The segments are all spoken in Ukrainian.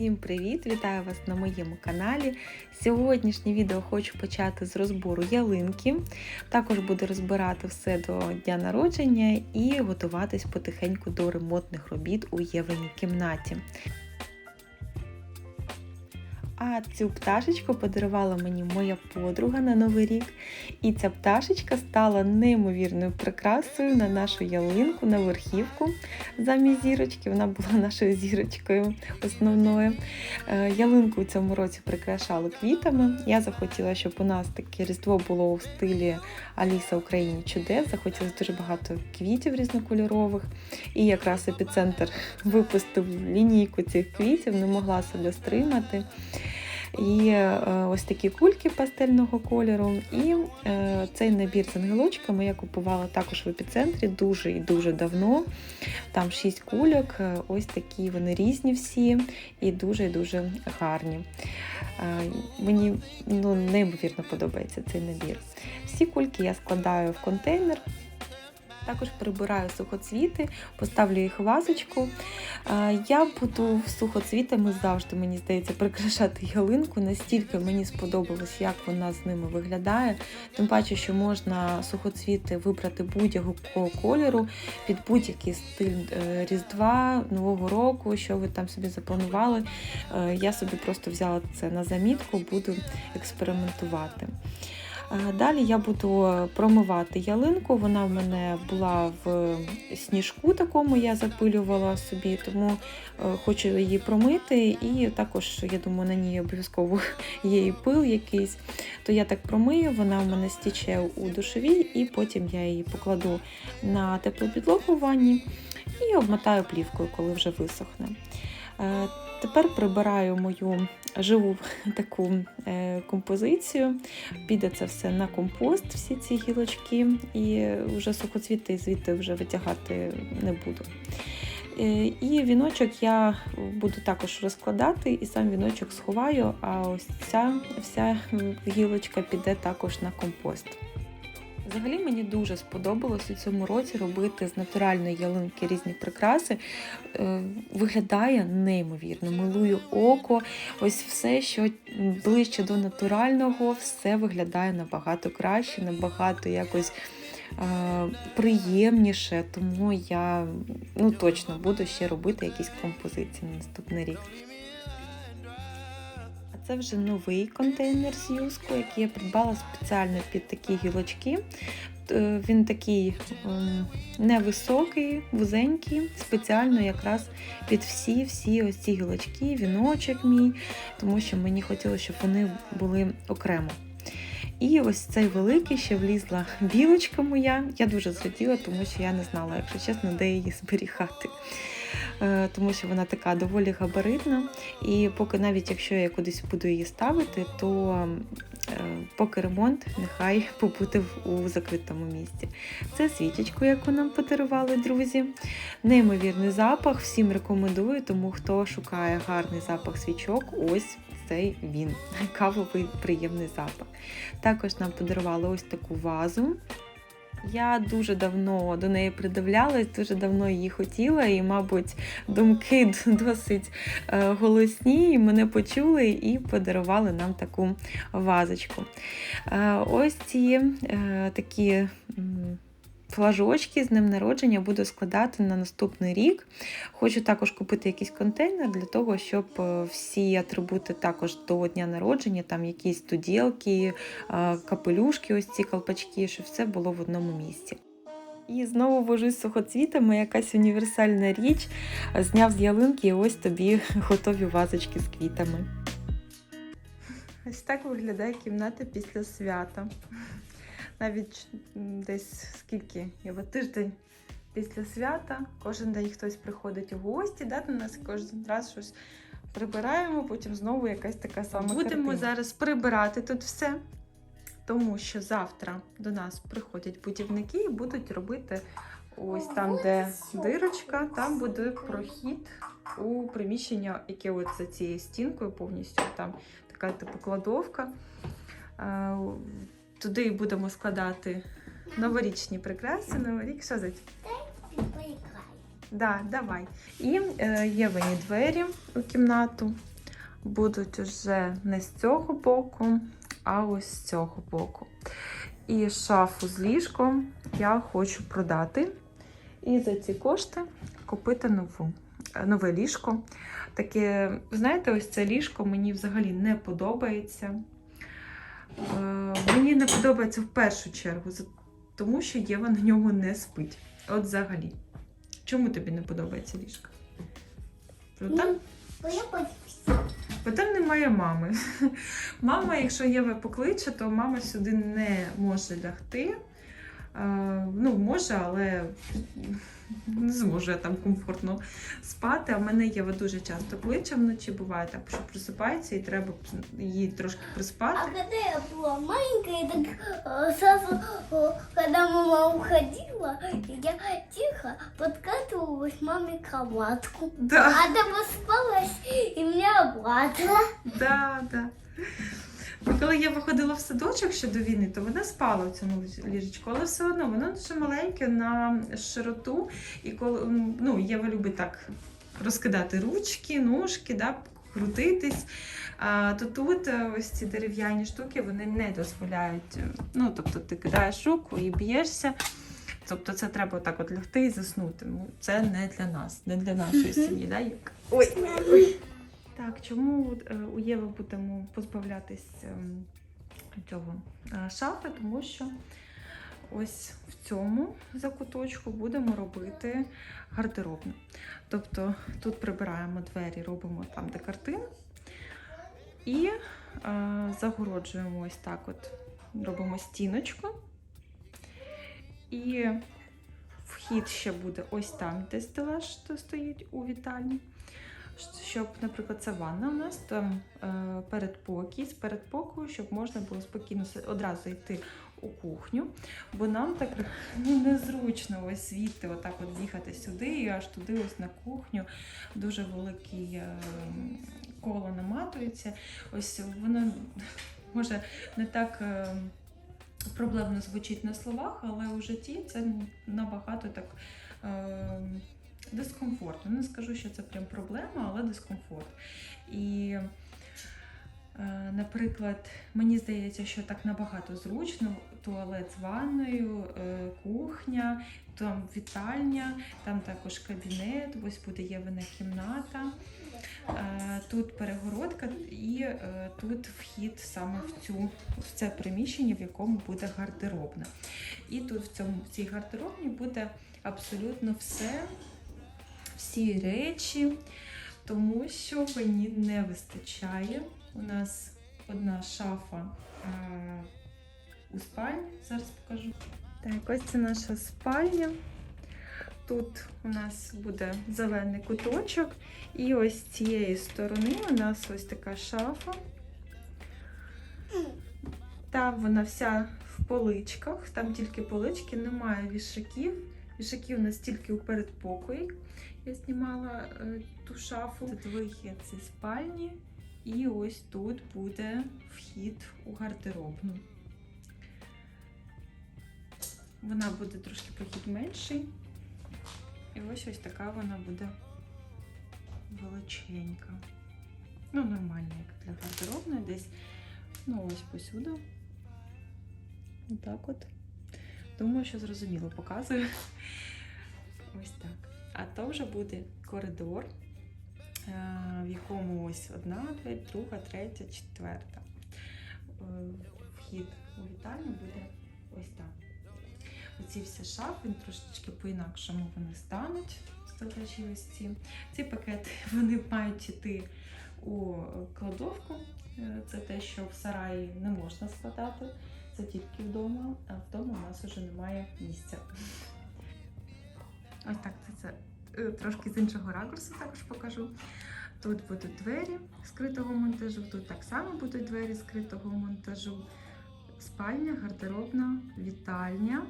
Всім привіт! Вітаю вас на моєму каналі. Сьогоднішнє відео хочу почати з розбору ялинки. Також буду розбирати все до дня народження і готуватись потихеньку до ремонтних робіт у Євеній кімнаті. А цю пташечку подарувала мені моя подруга на Новий рік. І ця пташечка стала неймовірною прикрасою на нашу ялинку, на верхівку замість зірочки. Вона була нашою зірочкою основною. Е, Ялинку у цьому році прикрашали квітами. Я захотіла, щоб у нас таке різдво було у стилі Аліса Україні чудес. Захотілося дуже багато квітів різнокольорових. І якраз епіцентр випустив лінійку цих квітів, не могла себе стримати. І е, ось такі кульки пастельного кольору. І е, цей набір з ангелочками я купувала також в епіцентрі дуже і дуже давно. Там 6 кульок, е, ось такі вони різні всі і дуже і дуже гарні. Мені ну, неймовірно подобається цей набір. Всі кульки я складаю в контейнер. Також прибираю сухоцвіти, поставлю їх в вазочку. Е, Я буду сухоцвітами завжди, мені здається, прикрашати ялинку. Настільки мені сподобалось, як вона з ними виглядає. Тим паче, що можна сухоцвіти вибрати будь-якого кольору під будь-який стиль е, Різдва, Нового року, що ви там собі запланували. Е, Я собі просто взяла це на замітку, буду експериментувати. Е, Далі я буду промивати ялинку. Вона в мене була в сніжку такому, я запилювала собі, тому е, хочу її промити. І також, я думаю, на ній обов'язково є і пил якийсь. То я так промию, вона в мене стіче у душовій, і потім я її покладу на теплу підлогу в ванні і обмотаю плівкою, коли вже висохне. Е, Тепер прибираю мою живу таку е, композицію. Піде це все на компост, всі ці гілочки, і вже сухоцвіти звідти вже витягати не буду. Е, І віночок я буду також розкладати, і сам віночок сховаю, а ось ця вся гілочка піде також на компост. Взагалі мені дуже сподобалось у цьому році робити з натуральної ялинки різні прикраси. Е, Виглядає неймовірно, милую око. Ось все, що ближче до натурального, все виглядає набагато краще, набагато якось е, приємніше. Тому я ну, точно буду ще робити якісь композиції на наступний рік. Це вже новий контейнер з юску, який я придбала спеціально під такі гілочки. Е, Він такий ем, невисокий, вузенький, спеціально якраз під всі-всі ось ці гілочки, віночок мій, тому що мені хотілося, щоб вони були окремо. І ось цей великий ще влізла білочка моя. Я дуже зраділа, тому що я не знала, якщо чесно, де її зберігати. Е, Тому що вона така доволі габаритна. І поки навіть якщо я кудись буду її ставити, то е, поки ремонт нехай побути у закритому місці. Це свічечку, яку нам подарували друзі. Неймовірний запах, всім рекомендую, тому хто шукає гарний запах свічок, ось цей він. Кавовий приємний запах. Також нам подарували ось таку вазу. Я дуже давно до неї придивлялась, дуже давно її хотіла, і, мабуть, думки досить е, голосні, і мене почули і подарували нам таку вазочку. Е, Ось ці е, такі. Флажочки з днем народження буду складати на наступний рік. Хочу також купити якийсь контейнер для того, щоб е, всі атрибути також до дня народження, там якісь туділки, е, капелюшки, ось ці колпачки, щоб все було в одному місці. І знову вожусь з сухоцвітами, якась універсальна річ. Зняв з ялинки, і ось тобі готові вазочки з квітами. Ось так виглядає кімната після свята. Навіть десь скільки я тиждень після свята, кожен день хтось приходить у гості, да, до нас кожен раз щось прибираємо, потім знову якась така сама. Будемо картина. зараз прибирати тут все, тому що завтра до нас приходять будівники і будуть робити ось там, де дирочка, там буде прохід у приміщення, яке от за цією стінкою повністю там така типу кладовка. Е, Туди будемо складати новорічні прикраси. Новий рік, що за Да, давай. І е, є винні двері у кімнату. будуть уже не з цього боку, а ось з цього боку. І шафу з ліжком я хочу продати. І за ці кошти купити нову, нове ліжко. Таке, знаєте, ось це ліжко мені взагалі не подобається. Е, Мені не подобається в першу чергу, тому що Єва на ньому не спить. От взагалі. Чому тобі не подобається ліжко? Ну, Бо я боюсь. бо там немає мами. Мама, якщо Єва покличе, то мама сюди не може лягти. Е, ну, може, але не зможе там комфортно спати. А в мене Єва дуже часто кличе вночі, буває так, що просипається і треба її трошки А приспати. когда я была маленькая, так э, сразу, э, когда мама уходила, я тихо подкатывалась маме к кроватку. Да. А там спалась и меня обратно. Да, да. Бо коли я виходила в садочок ще до війни, то вона спала в цьому ліжечку, але все одно воно дуже маленьке на широту. І коли ну, Єва любить так розкидати ручки, ножки, да, крутитись. А, то тут е, ось ці дерев'яні штуки вони не дозволяють. е, Ну, тобто ти кидаєш руку і б'єшся. Тобто це треба так от лягти і заснути. Ну, це не для нас, не для нашої сім'ї. Да, Ой, ой. Так, чому е, у Єви будемо позбавлятись ем, цього е, шафи? Тому що ось в цьому закуточку будемо робити гардеробну. Тобто тут прибираємо двері, робимо там, де картина, і е, загороджуємо ось так: от робимо стіночку. І вхід ще буде ось там, де стелаж стоїть у вітальні щоб, наприклад, це ванна у нас там е, передпокій, з передпокою, щоб можна було спокійно одразу йти у кухню, бо нам так ну, незручно ось звідти отак от з'їхати сюди і аж туди, ось на кухню. Дуже велике коло наматується. Ось воно може не так. Е, Проблемно звучить на словах, але у житті це набагато так е, дискомфортно. Не скажу, що це прям проблема, але дискомфорт. І, е, наприклад, мені здається, що так набагато зручно. Туалет з ванною, е, кухня, там вітальня, там також кабінет, ось буде Євина кімната. Е, Тут перегородка і тут вхід саме в цю в це приміщення, в якому буде гардеробна. І тут в цьому в цій гардеробні буде абсолютно все, всі речі, тому що мені не вистачає. У нас одна шафа е, у спальні, зараз покажу. Так, ось це наша спальня. Тут у нас буде зелений куточок, і ось з цієї сторони у нас ось така шафа. Там вона вся в поличках, там тільки полички, немає вішаків. Вішаки у нас тільки у передпокої. Я знімала е, ту шафу. Тут вихід зі спальні, і ось тут буде вхід у гардеробну. Вона буде трошки прохід менший. І ось ось така вона буде величенька. Ну, нормальна, як для гардеробної, десь, ну, ось посюди. Отак от. Думаю, що зрозуміло показую. Ось так. А то вже буде коридор, е, в якому ось одна двері, друга, третя, четверта. Е, Вхід у вітальню буде ось так. Оці всі шафи трошечки по-інакшому вони стануть. Ось ці. Ці пакети вони мають йти у кладовку. Е, Це те, що в сараї не можна складати. Це тільки вдома, а вдома у нас вже немає місця. Ось так це, це е, трошки з іншого ракурсу також покажу. Тут будуть двері скритого монтажу, тут так само будуть двері скритого монтажу. Спальня, гардеробна, вітальня.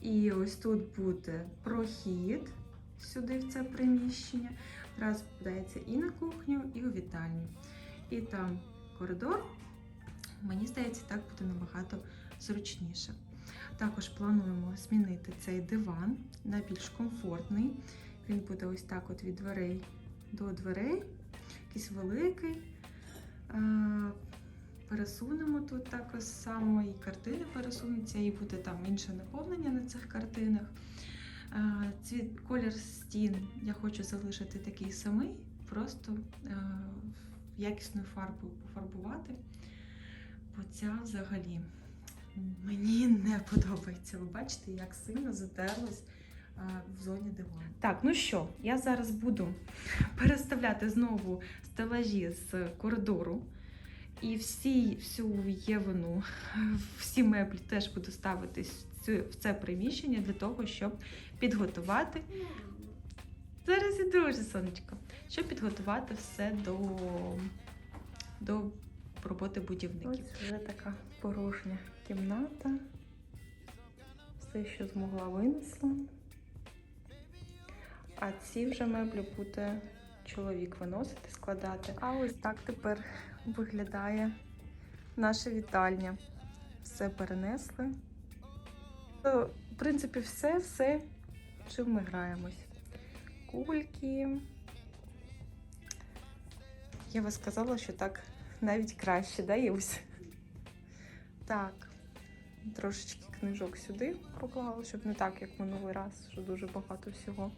І ось тут буде прохід сюди в це приміщення. Одразу подається і на кухню, і у вітальню. І там коридор. Мені здається, так буде набагато зручніше. Також плануємо змінити цей диван на більш комфортний. Він буде ось так от від дверей до дверей. якийсь великий. Пересунемо тут також само, і картини пересунуться, і буде там інше наповнення на цих картинах. Цвіт, колір стін я хочу залишити такий самий, просто якісною фарбою пофарбувати. Бо ця взагалі мені не подобається. Ви бачите, як сильно затерлась е, в зоні дивану. Так, ну що, я зараз буду переставляти знову стелажі з коридору. І всі, всю Євину, всі меблі теж буду ставити в це приміщення для того, щоб підготувати. Зараз і дуже сонечко. Щоб підготувати все до, до роботи будівників. Ось вже така порожня кімната. Все, що змогла винесла. А ці вже меблі буде чоловік виносити, складати. А ось так тепер виглядає наша вітальня. Все перенесли. То, в принципі, все, все, чим ми граємось. Кульки. Єва сказала, що так навіть краще, да, Євусь? Так, трошечки книжок сюди поклала, щоб не так, як минулий раз, що дуже багато всього.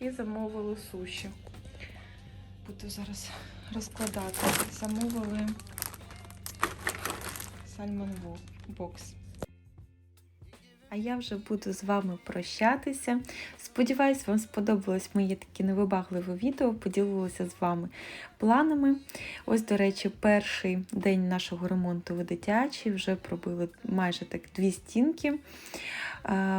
І замовили суші. Буду зараз розкладати. Замовили сальмон бокс. А я вже буду з вами прощатися. Сподіваюсь, вам сподобалось моє таке невибагливе відео. Поділилася з вами планами. Ось, до речі, перший день нашого ремонту в дитячій. Вже пробили майже так дві стінки.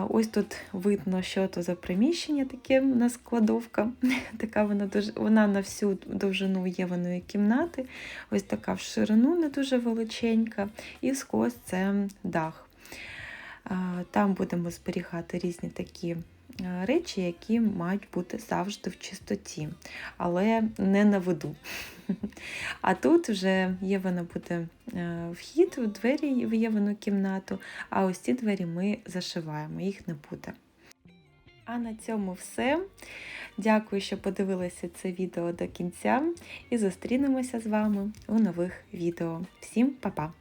Ось тут видно, що то за приміщення таке у нас складовка. Така вона вона на всю довжину єваної кімнати. Ось така в ширину не дуже величенька. І скос це дах. Там будемо зберігати різні такі е, речі, які мають бути завжди в чистоті, але не на виду. А тут вже Євана буде е, вхід у двері в Євану кімнату, а ось ці двері ми зашиваємо, їх не буде. А на цьому все. Дякую, що подивилися це відео до кінця і зустрінемося з вами у нових відео. Всім па-па!